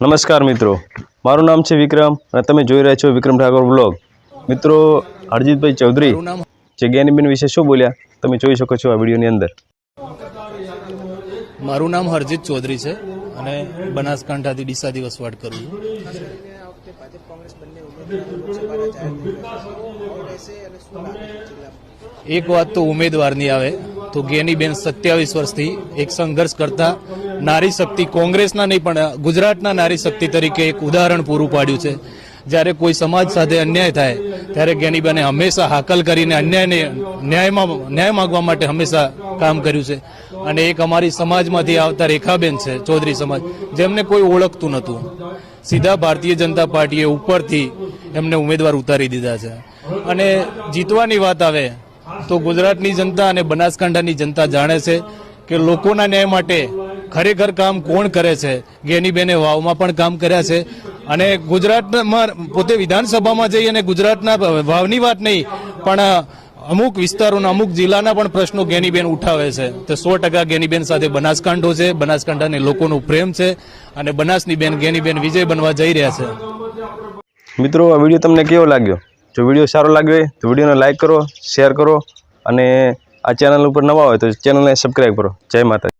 નમસ્કાર મિત્રો. મારું નામ છે વિક્રમ અને તમે જોઈ રહ્યા છો વિક્રમ ઠાકોર બ્લોગ મિત્રો હરજીતભાઈ ચૌધરી જે જ્ઞાનીબેન વિશે શું બોલ્યા તમે જોઈ શકો છો આ વિડીયોની અંદર. મારું નામ હરજીત ચૌધરી છે અને બનાસકાંઠાથી ડીસાથી વસવાટ કરું છું. એક વાત તો ઉમેદવારની આવે તો ગેનીબેન સત્યાવીસ વર્ષથી એક સંઘર્ષ કરતા નારી શક્તિ કોંગ્રેસના નહીં, પણ ગુજરાતના નારી શક્તિ તરીકે એક ઉદાહરણ પૂરું પાડ્યું છે. જ્યારે કોઈ સમાજ સાથે અન્યાય થાય, ત્યારે ગેનીબેને હંમેશા હાકલ કરીને અન્યાયને, ન્યાયમાં, ન્યાય માગવા માટે હંમેશા કામ કર્યું છે. અને એક અમારી સમાજમાંથી આવતા રેખાબેન છે, ચૌધરી સમાજ, જેમને કોઈ ઓળખતું નહોતું. સીધા ભારતીય જનતા પાર્ટીએ ઉપરથી એમને ઉમેદવાર ઉતારી દીધા છે. અને જીતવાની વાત આવે, તો ગુજરાતની જનતા અને બનાસકાંઠાની જનતા જાણે છે કે લોકોના ન્યાય માટે ખરેખર કામ કોણ કરે છે? ગેનીબેને વાવમાં પણ કામ કર્યા છે. અને ગુજરાતમાં, પોતે વિધાનસભામાં જઈ અને ગુજરાતના વાવની વાત નહીં, પણ અમુક વિસ્તારોના, અમુક જિલ્લાના પણ પ્રશ્નો ગેનીબેન ઉઠાવે છે. તો સો ટકા ગેનીબેન સાથે બનાસકાંઠો છે. બનાસકાંઠાને લોકોનો પ્રેમ છે અને બનાસની બેન ગેનીબેન વિજય બનવા જઈ રહ્યા છે. મિત્રો, આ વીડિયો તમને કેવો લાગ્યો? જો વીડિયો સારો લાગ્યો હોય, તો વિડીયોને લાઇક કરો, શેર કરો અને આ ચેનલ ઉપર નવા હોય તો ચેનલને સબસ્ક્રાઈબ કરો. જય માતા